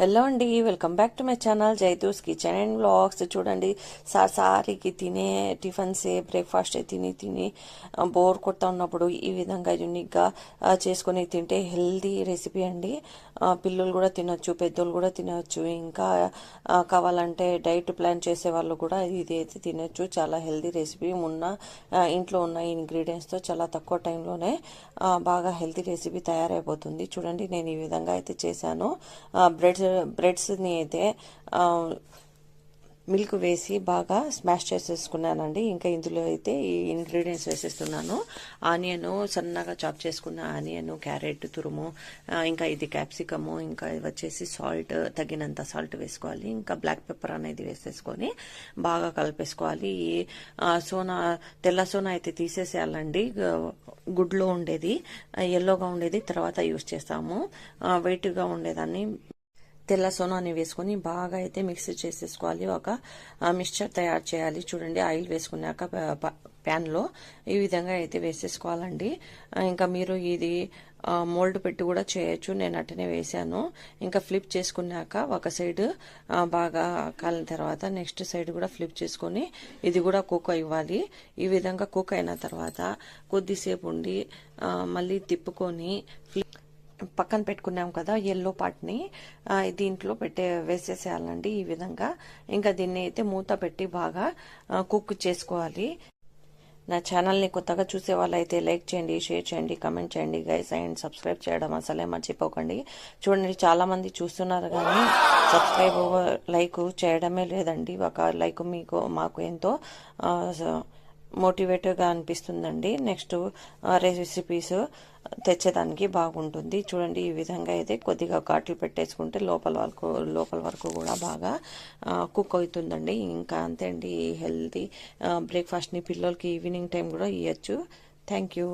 Hello అండి welcome back to my channel Jaithus kitchen and blogs చూడండి సార్ సారికి తినే టిఫిన్సే బ్రేక్ఫాస్ట్ తిని తిని బోర్ కొడతా ఉన్నప్పుడు ఈ విధంగా యూనిక్గా చేసుకొని తింటే హెల్దీ రెసిపీ అండి. పిల్లలు కూడా తినొచ్చు పెద్దోళ్ళు కూడా తినొచ్చు. ఇంకా కావాలంటే డైట్ ప్లాన్ చేసే వాళ్ళు కూడా ఇది అయితే తినొచ్చు. చాలా హెల్దీ రెసిపీ ఉన్న ఇంట్లో ఉన్న ఇంగ్రీడియంట్స్తో చాలా తక్కువ టైంలోనే బాగా హెల్తీ రెసిపీ తయారైపోతుంది. చూడండి నేను ఈ విధంగా అయితే చేశాను. బ్రెడ్ బ్రెడ్స్ని అయితే మిల్క్ వేసి బాగా స్మాష్ చేసేసుకున్నానండి. ఇంకా ఇందులో అయితే ఈ ఇంగ్రీడియంట్స్ వేసేస్తున్నాను. ఆనియన్ సన్నగా చాప్ చేసుకున్న ఆనియన్ క్యారెట్ తురుము ఇంకా ఇది క్యాప్సికము ఇంకా వచ్చేసి సాల్ట్ తగినంత సాల్ట్ వేసుకోవాలి. ఇంకా బ్లాక్ పెప్పర్ అనేది వేసేసుకొని బాగా కలిపేసుకోవాలి. ఈ సోనా తెల్ల సోనా అయితే తీసేసేయాలండి. గుడ్లో ఉండేది ఎల్లోగా ఉండేది తర్వాత యూస్ చేస్తాము. వెయిట్గా ఉండేదాన్ని తెల్ల సోనాని వేసుకొని బాగా అయితే మిక్స్ చేసేసుకోవాలి ఒక మిక్స్చర్ తయారు చేయాలి చూడండి ఆయిల్ వేసుకున్నాక ప్యాన్లో ఈ విధంగా అయితే వేసేసుకోవాలండి ఇంకా మీరు ఇది మోల్డ్ పెట్టి కూడా చేయొచ్చు నేను అట్టనే వేసాను ఇంకా ఫ్లిప్ చేసుకున్నాక ఒక సైడ్ బాగా కాలిన తర్వాత నెక్స్ట్ సైడ్ కూడా ఫ్లిప్ చేసుకొని ఇది కూడా కుక్ ఇవ్వాలి ఈ విధంగా కుక్ అయిన తర్వాత కొద్దిసేపు ఉండి మళ్ళీ తిప్పుకొని ఫ్లిప్ పక్కన పెట్టుకున్నాం కదా ఎల్లో పార్ట్ని దీంట్లో పెట్టే వేసేసేయాలండి ఈ విధంగా. ఇంకా దీన్ని అయితే మూత పెట్టి బాగా కుక్ చేసుకోవాలి. నా ఛానల్ని కొత్తగా చూసే వాళ్ళైతే లైక్ చేయండి షేర్ చేయండి కమెంట్ చేయండి. గైస్ అండ్ సబ్స్క్రైబ్ చేయడం అసలే మర్చిపోకండి. చూడండి చాలామంది చూస్తున్నారు కానీ సబ్స్క్రైబ్ లైక్ చేయడమే లేదండి. ఒక లైక్ మీకు మాకు ఎంతో మోటివేటివ్గా అనిపిస్తుందండి. నెక్స్ట్ రెసిపీస్ తెచ్చేదానికి బాగుంటుంది. చూడండి ఈ విధంగా అయితే కొద్దిగా ఘాట్లు పెట్టేసుకుంటే లోపల వరకు లోపల వరకు కూడా బాగా కుక్ అవుతుందండి. ఇంకా అంతే అండి హెల్తీ బ్రేక్ఫాస్ట్ని పిల్లలకి ఈవినింగ్ టైం కూడా ఇవ్వచ్చు థ్యాంక్ యూ.